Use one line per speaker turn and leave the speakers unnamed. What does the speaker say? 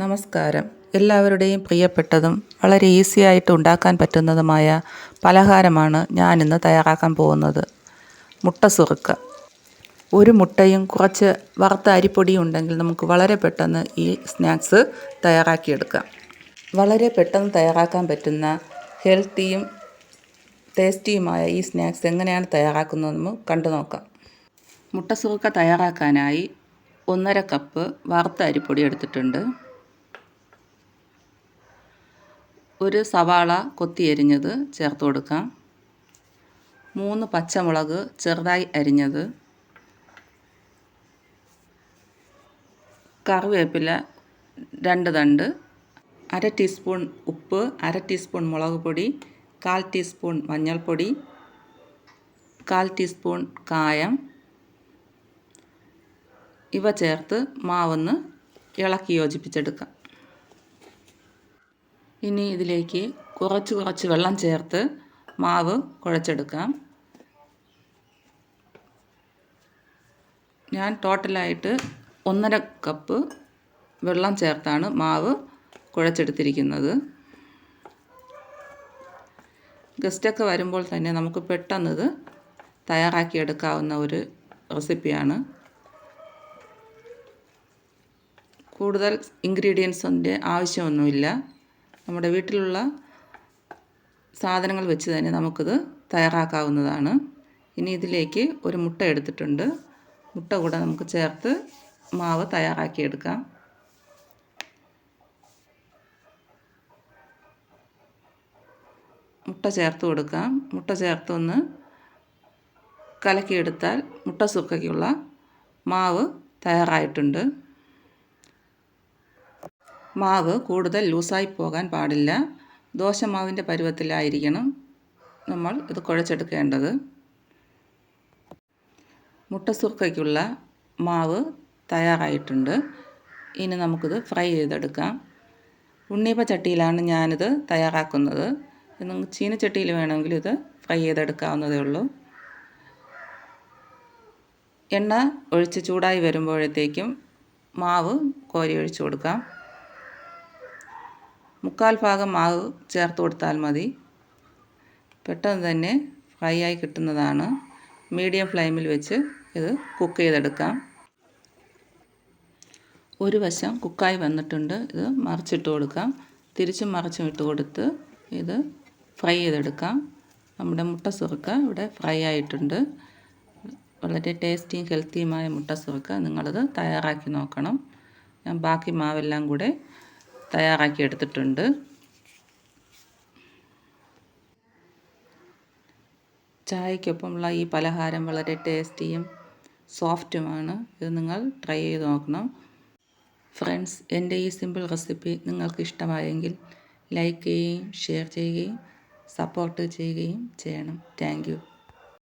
നമസ്കാരം. എല്ലാവരുടെയും പ്രിയപ്പെട്ടതും വളരെ ഈസി ആയിട്ട് ഉണ്ടാക്കാൻ പറ്റുന്നതുമായ പലഹാരമാണ് ഞാനിന്ന് തയ്യാറാക്കാൻ പോകുന്നത്. മുട്ട സുറുക്ക. ഒരു മുട്ടയും കുറച്ച് വറുത്ത അരിപ്പൊടിയും ഉണ്ടെങ്കിൽ നമുക്ക് വളരെ പെട്ടെന്ന് ഈ സ്നാക്സ് തയ്യാറാക്കിയെടുക്കാം. വളരെ പെട്ടെന്ന് തയ്യാറാക്കാൻ പറ്റുന്ന ഹെൽത്തിയും ടേസ്റ്റിയുമായ ഈ സ്നാക്സ് എങ്ങനെയാണ് തയ്യാറാക്കുന്നതെന്ന് കണ്ടു നോക്കാം. മുട്ട സുറുക്ക തയ്യാറാക്കാനായി ഒന്നര കപ്പ് വറുത്ത അരിപ്പൊടി എടുത്തിട്ടുണ്ട്. ഒരു സവാള കൊത്തി അരിഞ്ഞത് ചേർത്ത് കൊടുക്കാം. മൂന്ന് പച്ചമുളക് ചെറുതായി അരിഞ്ഞത്. കറിവേപ്പില രണ്ട് തണ്ട്. അര ടീസ്പൂൺ ഉപ്പ് അര ടീസ്പൂൺ മുളക് പൊടി കാൽ ടീസ്പൂൺ മഞ്ഞൾപ്പൊടി കാൽ ടീസ്പൂൺ കായം. ഇവ ചേർത്ത് മാവൊന്ന് ഇളക്കി യോജിപ്പിച്ചെടുക്കാം. ഇനി ഇതിലേക്ക് കുറച്ച് കുറച്ച് വെള്ളം ചേർത്ത് മാവ് കുഴച്ചെടുക്കാം. ഞാൻ ടോട്ടലായിട്ട് ഒന്നര കപ്പ് വെള്ളം ചേർത്താണ് മാവ് കുഴച്ചെടുത്തിരിക്കുന്നത്. ഗസ്റ്റൊക്കെ വരുമ്പോൾ തന്നെ നമുക്ക് പെട്ടെന്നത് തയ്യാറാക്കിയെടുക്കാവുന്ന ഒരു റെസിപ്പിയാണ്. കൂടുതൽ ഇൻഗ്രീഡിയൻസിന്റെ ആവശ്യമൊന്നുമില്ല. നമ്മുടെ വീട്ടിലുള്ള സാധനങ്ങൾ വെച്ച് തന്നെ നമുക്കിത് തയ്യാറാക്കാവുന്നതാണ്. ഇനി ഇതിലേക്ക് ഒരു മുട്ട എടുത്തിട്ടുണ്ട്. മുട്ട കൂടെ നമുക്ക് ചേർത്ത് മാവ് തയ്യാറാക്കിയെടുക്കാം. മുട്ട ചേർത്ത് കൊടുക്കാം. മുട്ട ചേർത്തൊന്ന് കലക്കിയെടുത്താൽ മുട്ട സുക്കയ്ക്കുള്ള മാവ് തയ്യാറായിട്ടുണ്ട്. മാവ് കൂടുതൽ ലൂസായി പോകാൻ പാടില്ല. ദോശമാവിന്റെ പരുവത്തിലായിരിക്കണം നമ്മൾ ഇത് കുഴച്ചെടുക്കേണ്ടത്. മുട്ട സുർക്കയ്ക്കുള്ള മാവ് തയ്യാറായിട്ടുണ്ട്. ഇനി നമുക്കിത് ഫ്രൈ ചെയ്തെടുക്കാം. ഉണ്ണിയപ്പ ചട്ടിയിലാണ് ഞാനിത് തയ്യാറാക്കുന്നത്. നിങ്ങൾക്ക് ചീനച്ചട്ടിയിൽ വേണമെങ്കിൽ ഇത് ഫ്രൈ ചെയ്തെടുക്കാവുന്നതേ ഉള്ളൂ. എണ്ണ ഒഴിച്ച് ചൂടായി വരുമ്പോഴത്തേക്കും മാവ് കോരി ഒഴിച്ചു കൊടുക്കാം. മുക്കാൽ ഭാഗം മാവ് ചേർത്ത് കൊടുത്താൽ മതി. പെട്ടെന്ന് തന്നെ ഫ്രൈ ആയി കിട്ടുന്നതാണ്. മീഡിയം ഫ്ലെയിമിൽ വെച്ച് ഇത് കുക്ക് ചെയ്തെടുക്കാം. ഒരു വശം കുക്കായി വന്നിട്ടുണ്ട്. ഇത് മറിച്ചിട്ട് കൊടുക്കാം. തിരിച്ചും മറിച്ചും ഇട്ട് കൊടുത്ത് ഇത് ഫ്രൈ ചെയ്തെടുക്കാം. നമ്മുടെ മുട്ട സുറുക്ക ഇവിടെ ഫ്രൈ ആയിട്ടുണ്ട്. വളരെ ടേസ്റ്റിയും ഹെൽത്തിയുമായ മുട്ട സുറുക്ക നിങ്ങളത് തയ്യാറാക്കി നോക്കണം. ഞാൻ ബാക്കി മാവെല്ലാം കൂടെ തയ്യാറാക്കി എടുത്തിട്ടുണ്ട്. ചായക്കൊപ്പമുള്ള ഈ പലഹാരം വളരെ ടേസ്റ്റിയും സോഫ്റ്റുമാണ്. ഇത് നിങ്ങൾ ട്രൈ ചെയ്ത് നോക്കണം. ഫ്രണ്ട്സ് എന്റെ ഈ സിമ്പിൾ റെസിപ്പി നിങ്ങൾക്ക് ഇഷ്ടമായെങ്കിൽ ലൈക്ക് ചെയ്യുകയും ഷെയർ ചെയ്യുകയും സപ്പോർട്ട് ചെയ്യുകയും ചെയ്യണം. താങ്ക്